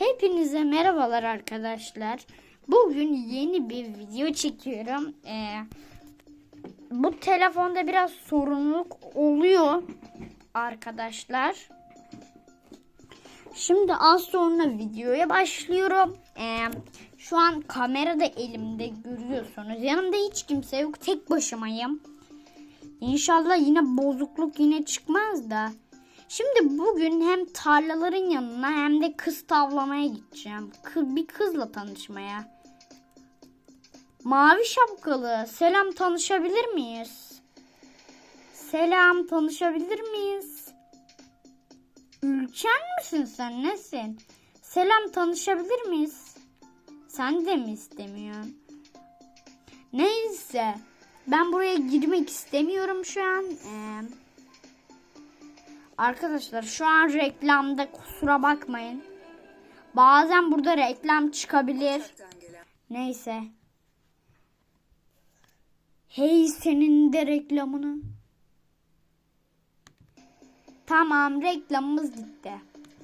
Hepinize merhabalar arkadaşlar. Bugün yeni bir video çekiyorum. Ee, bu telefonda biraz sorunluk oluyor arkadaşlar. Şimdi az sonra videoya başlıyorum. Ee, şu an kamera da elimde görüyorsunuz. Yanımda hiç kimse yok. Tek başımayım. İnşallah yine bozukluk yine çıkmaz da. Şimdi bugün hem tarlaların yanına hem de kız tavlamaya gideceğim. Bir kızla tanışmaya. Mavi şapkalı. Selam tanışabilir miyiz? Selam tanışabilir miyiz? Ülken misin sen nesin? Selam tanışabilir miyiz? Sen de mi istemiyorsun? Neyse. Ben buraya girmek istemiyorum şu an. Ee, Arkadaşlar şu an reklamda kusura bakmayın. Bazen burada reklam çıkabilir. Neyse. Hey senin de reklamını. Tamam reklamımız gitti.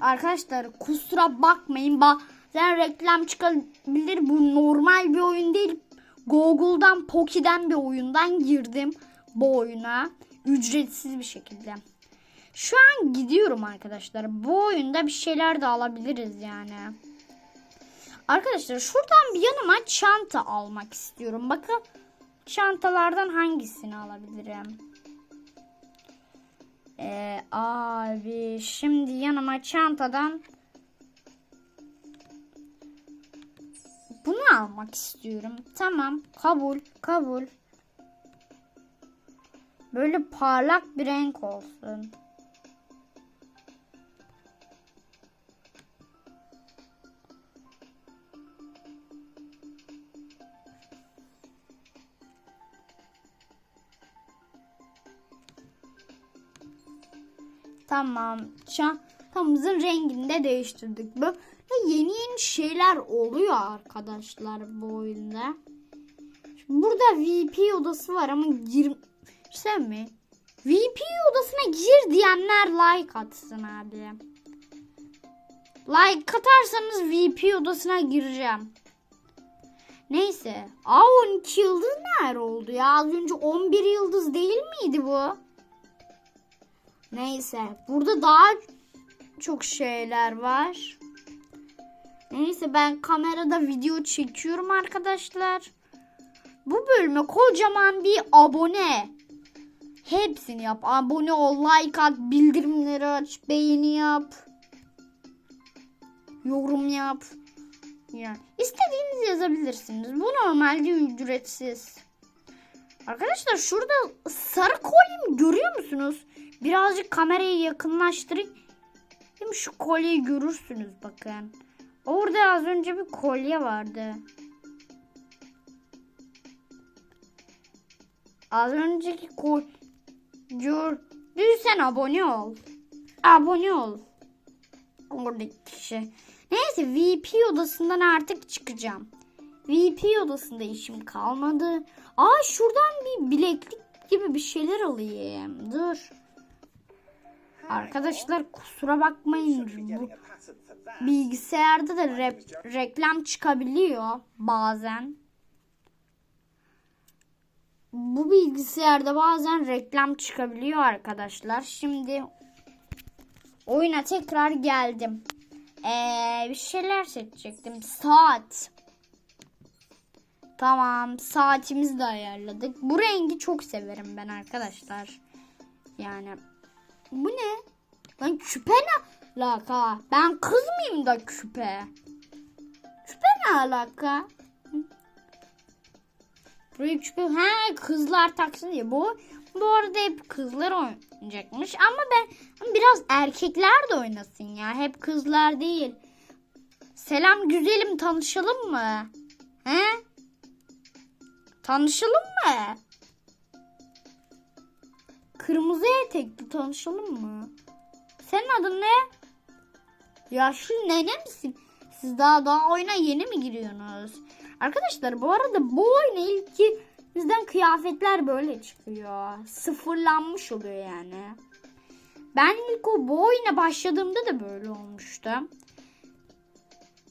Arkadaşlar kusura bakmayın. Bazen reklam çıkabilir. Bu normal bir oyun değil. Google'dan Poki'den bir oyundan girdim bu oyuna. Ücretsiz bir şekilde. Şu an gidiyorum arkadaşlar. Bu oyunda bir şeyler de alabiliriz yani. Arkadaşlar şuradan bir yanıma çanta almak istiyorum. Bakın çantalardan hangisini alabilirim? Ee, abi şimdi yanıma çantadan bunu almak istiyorum. Tamam kabul kabul. Böyle parlak bir renk olsun. Tamam. Çantamızın rengini de değiştirdik. Böyle yeni yeni şeyler oluyor arkadaşlar bu oyunda. Burada VP odası var ama girse mi? VP odasına gir diyenler like atsın abi. Like atarsanız VP odasına gireceğim. Neyse. Aa 12 yıldız nerede oldu ya? Az önce 11 yıldız değil miydi bu? Neyse. Burada daha çok şeyler var. Neyse ben kamerada video çekiyorum arkadaşlar. Bu bölüme kocaman bir abone. Hepsini yap. Abone ol, like at, bildirimleri aç, beğeni yap. Yorum yap. Yani istediğinizi yazabilirsiniz. Bu normalde ücretsiz. Arkadaşlar şurada sarı kolyemi görüyor musunuz? Birazcık kamerayı yakınlaştırayım. Şu kolyeyi görürsünüz bakın. Orada az önce bir kolye vardı. Az önceki kolye gördüysen abone ol. Abone ol. Oradaki kişi. Neyse VP odasından artık çıkacağım. VP odasında işim kalmadı. Aa şuradan bir bileklik gibi bir şeyler alayım. Dur. Arkadaşlar kusura bakmayın. Bu bilgisayarda da rep, reklam çıkabiliyor bazen. Bu bilgisayarda bazen reklam çıkabiliyor arkadaşlar. Şimdi oyuna tekrar geldim. Ee, bir şeyler seçecektim. Saat. Tamam saatimizi de ayarladık. Bu rengi çok severim ben arkadaşlar. Yani bu ne? Lan küpe ne alaka? Ben kız mıyım da küpe? Küpe ne alaka? Buraya küpe ha kızlar taksın diye. Bu bu arada hep kızlar oynayacakmış ama ben biraz erkekler de oynasın ya. Hep kızlar değil. Selam güzelim tanışalım mı? He? Tanışalım mı? Kırmızı etekli tanışalım mı? Senin adın ne? Yaşlı nene misin? Siz daha daha oyuna yeni mi giriyorsunuz? Arkadaşlar bu arada bu oyuna ilk bizden kıyafetler böyle çıkıyor. Sıfırlanmış oluyor yani. Ben ilk o bu oyuna başladığımda da böyle olmuştu.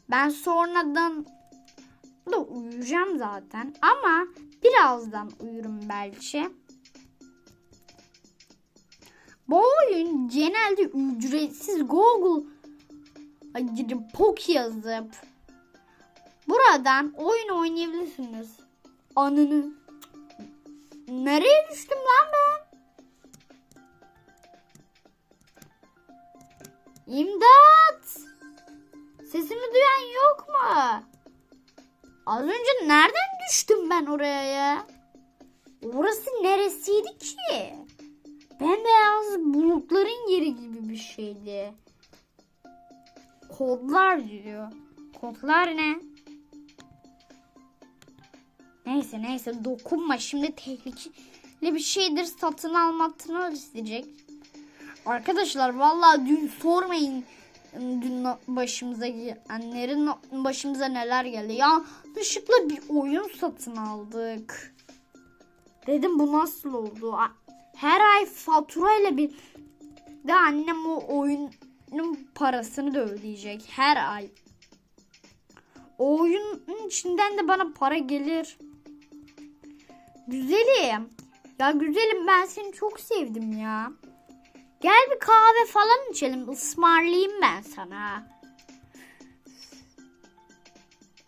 Ben sonradan da uyuyacağım zaten ama birazdan uyurum belki. Bu oyun genelde ücretsiz Google'a girip POK yazıp buradan oyun oynayabilirsiniz. Anını. Nereye düştüm lan ben? İmdat! Sesimi duyan yok mu? Az önce nereden düştüm ben oraya ya? Orası neresiydi ki? Bembeyaz bulutların yeri gibi bir şeydi. Kodlar diyor. Kodlar ne? Neyse neyse dokunma şimdi tehlikeli bir şeydir satın almasını isteyecek. Arkadaşlar vallahi dün sormayın dün başımıza annerin başımıza neler geldi. Yanlışlıkla bir oyun satın aldık. Dedim bu nasıl oldu? Her ay faturayla bir de annem o oyunun parasını da ödeyecek her ay. O oyunun içinden de bana para gelir. Güzelim. Ya güzelim ben seni çok sevdim ya. Gel bir kahve falan içelim. Ismarlayayım ben sana.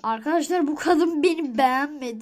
Arkadaşlar bu kadın beni beğenmedi.